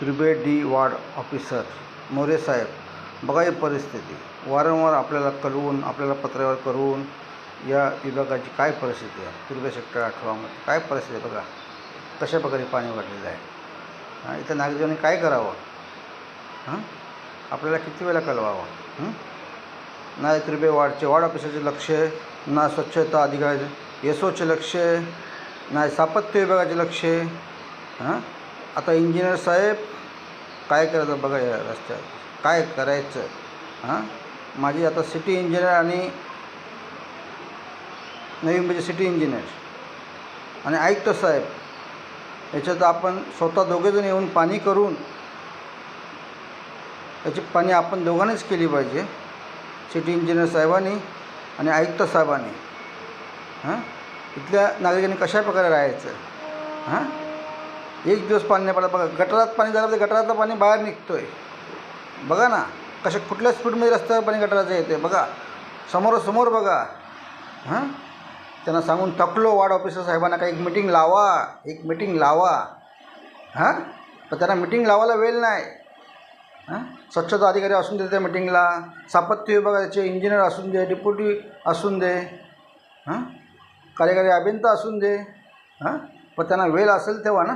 त्रिबे D ward officer More साहेब बघा ही परिस्थिती. वारंवार आपल्याला कळवून आपल्याला पत्रावर करून या विभागाची काय परिस्थिती आहे? त्रिबे सेक्टर आठवामध्ये काय परिस्थिती आहे बघा? कशा प्रकारे पाणी वाढलेलं आहे? हां इथं नागरिकांनी काय करावं? हां? आपल्याला किती वेळा कळवावं? ना त्रिबे वार्डचे वार्ड ऑफिसरचे लक्ष ना स्वच्छता अधिकारी एस ओचे लक्ष नाही स्थापत्य विभागाचे लक्ष हां? आता इंजिनियर साहेब काय करायचं बघा या रस्त्यावर. काय करायचं? हां? माझी आता सिटी इंजिनियर आणि नवी मुंबईचे म्हणजे सिटी इंजिनियर. आणि आयुक्त साहेब याच्यात आपण स्वतः दोघेजण येऊन पाणी करून याची पाणी आपण दोघांनीच केली पाहिजे. सिटी इंजिनियर साहेबांनी आणि आयुक्त साहेबांनी. हां? इथल्या नागरिकांनी कशा प्रकारे राहायचं? हां? एक दिवस पाणी नाही पडत. बघा गटारात पाणी झालं म्हणजे तर गटारातलं पाणी बाहेर निघतो आहे बघा ना कशा कुठल्या स्पीडमध्ये रस्त्यावर पाणी गटाराचं येते बघा समोरासमोर बघा. हां? त्यांना सांगून थकलो वार्ड ऑफिसर साहेबांना काही एक मिटिंग लावा एक मिटिंग लावा. हां? पण त्यांना मिटिंग लावायला वेळ नाही. हां? स्वच्छता अधिकारी असून दे त्या मिटिंगला स्थापत्य विभागाचे इंजिनियर असून दे डिप्युटी असून दे. हां? कार्यकारी अभियंता असून दे. हां? पण त्यांना वेळ असेल तेव्हा ना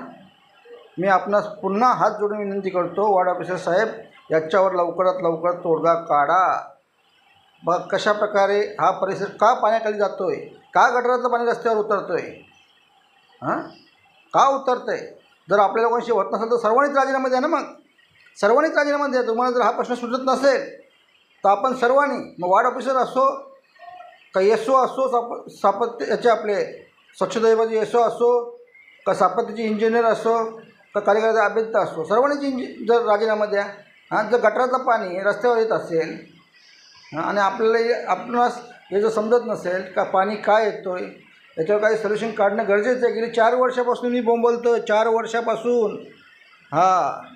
मी आपणास पुन्हा हात जोडून विनंती करतो वार्ड ऑफिसर साहेब याच्यावर लवकरात लवकर तोडगा काढा. बघ कशा प्रकारे हा परिसर का पाण्याखाली जातो आहे का गटरातलं पाणी रस्त्यावर उतरतो आहे हां? का उतरतं आहे जर आपल्या लोकांशी होत नसेल तर सर्वांनीच राजीनामा द्या ना मग. सर्वांनीच राजीनामा द्या. तुम्हाला जर हा प्रश्न सुटत नसेल तर आपण सर्वांनी मग वार्ड ऑफिसर असो का एस ओ असो साप सापत्य याचे आपले स्वच्छता विभागाचे एस ओ असो का सापत्याचे इंजिनियर असो तर कार्यकारी अभियंता असो सर्वांनीच जर राजीनामा द्या हां जर गटारातलं पाणी रस्त्यावर येत असेल हां आणि आपल्याला आपणास हे जर समजत नसेल का पाणी काय येतो आहे याच्यावर काही सोल्युशन काढणं गरजेचं आहे. गेली चार वर्षापासून मी बोंबलतो चार वर्षापासून हां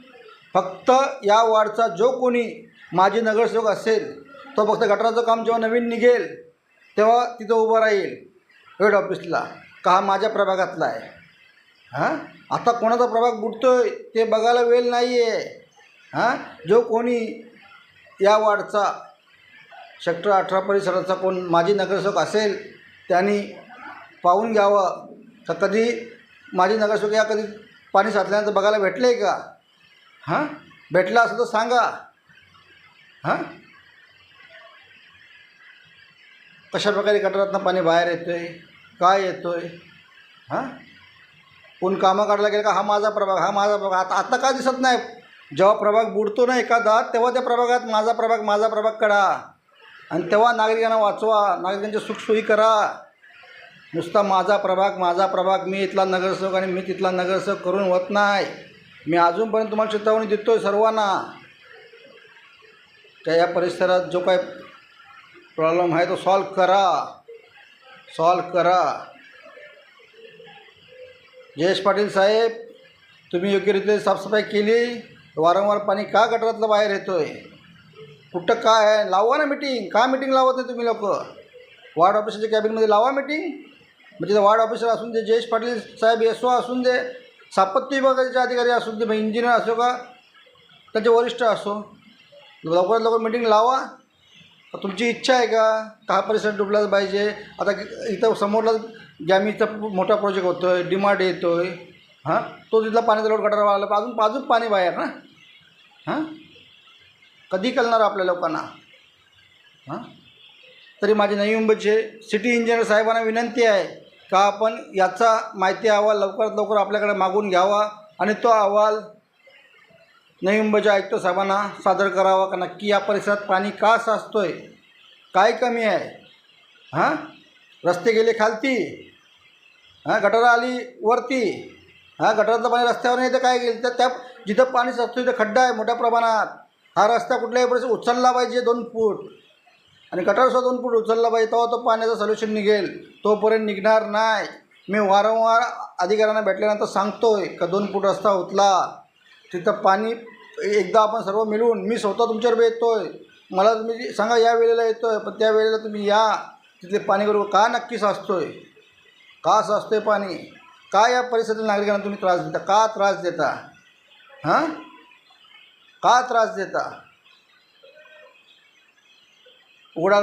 फक्त या वार्डचा जो कोणी माजी नगरसेवक असेल तो फक्त गटाराचं काम जेव्हा नवीन निघेल तेव्हा तिथं उभं राहील हेड ऑफिसला का हा माझ्या प्रभागातला आहे. हां? आता कोणाचा प्रभाग बुडतो आहे ते बघायला वेळ नाही आहे हां? जो कोणी या वार्डचा सेक्टर अठरा परिसराचा कोण माजी नगरसेवक असेल त्यांनी पाहून घ्यावं. तर कधी माजी नगरसेवक या कधी पाणी साचल्यानंतर बघायला भेटले आहे का? हां? भेटला असं तर सांगा. हां? कशा प्रकारे गटारातनं पाणी बाहेर येतो आहे काय येतो आहे हां? कोण कामं काढला गेलं का हा माझा प्रभाग हा माझा प्रभाग. आता आता का दिसत नाही? जेव्हा प्रभाग बुडतो ना एखादा तेव्हा त्या प्रभागात माझा प्रभाग माझा प्रभाग करा. आणि तेव्हा नागरिकांना वाचवा. नागरिकांची सुखसोयी करा. नुसता माझा प्रभाग माझा प्रभाग मी इथला नगरसेवक आणि मी तिथला नगरसेवक करून होत नाही. मी अजूनपर्यंत तुम्हाला चेतावणी देतो आहे सर्वांना. त्या या परिसरात जो काय प्रॉब्लेम आहे तो सॉल्व करा. सॉल्व करा. जयेश पाटील साहेब तुम्ही योग्यरीत्या साफसफाई केली. वारंवार पाणी का गटारातलं बाहेर येतो आहे कुठं काय आहे? लावा ना मिटिंग का मिटिंग लावत नाही तुम्ही लोक? वार्ड ऑफिसरच्या कॅबिनमध्ये लावा मिटिंग म्हणजे वार्ड ऑफिसर असून दे जयेश पाटील साहेब एस ओ असून दे स्थापत्य विभागाचे अधिकारी असून दे मग इंजिनियर असो का त्यांचे वरिष्ठ असो लवकरात लवकर मिटिंग लावा. तुमची इच्छा आहे का? का हा परिसर डुबलाच पाहिजे? आता इथं समोरला गॅमीचा मोठा प्रोजेक्ट होतो आहे डिमांड येतो आहे हां? तो तिथला पाण्याचा लोट गटारा वाढला अजून अजून पाणी बाहेर ना? हां? कधी कळणार आपल्या लोकांना? हां? तरी माझे नवी मुंबईचे सिटी इंजिनियर साहेबांना विनंती आहे का आपण याचा माहिती अहवाल लवकरात लवकर आपल्याकडे मागून घ्यावा आणि तो अहवाल नवी मुंबईच्या आयुक्त साहेबांना सादर करावा का नक्की या परिसरात पाणी का साचतो आहे काय कमी आहे? हां? रस्ते गेले खालती. हां गटारा आली वरती. हां गटारातलं पाणी रस्त्यावर नाही तर काय गेलं तर त्या जिथं पाणी साचतो तिथं खड्डा आहे मोठ्या प्रमाणात. हा रस्ता कुठल्याही परिस्थितीत उचलला पाहिजे दोन फूट. आणि गटारसुद्धा दोन फूट उचलला पाहिजे तेव्हा तो पाण्याचं सोल्युशन निघेल. तोपर्यंत निघणार नाही. मी वारंवार अधिकाऱ्यांना भेटल्यानंतर सांगतो आहे का दोन फूट रस्ता उचला. तिथं पाणी एकदा आपण सर्व मिळून मी स्वतः तुमच्यावर येतोय. मला तुम्ही सांगा या वेळेला येतो आहे पण त्या वेळेला तुम्ही या. तिथले पाणी करू का नक्की आहे का साचतोय पाणी? का या परिसरातील नागरिकांना तुम्ही त्रास देता? का त्रास देता? हां? का त्रास देता? उघडा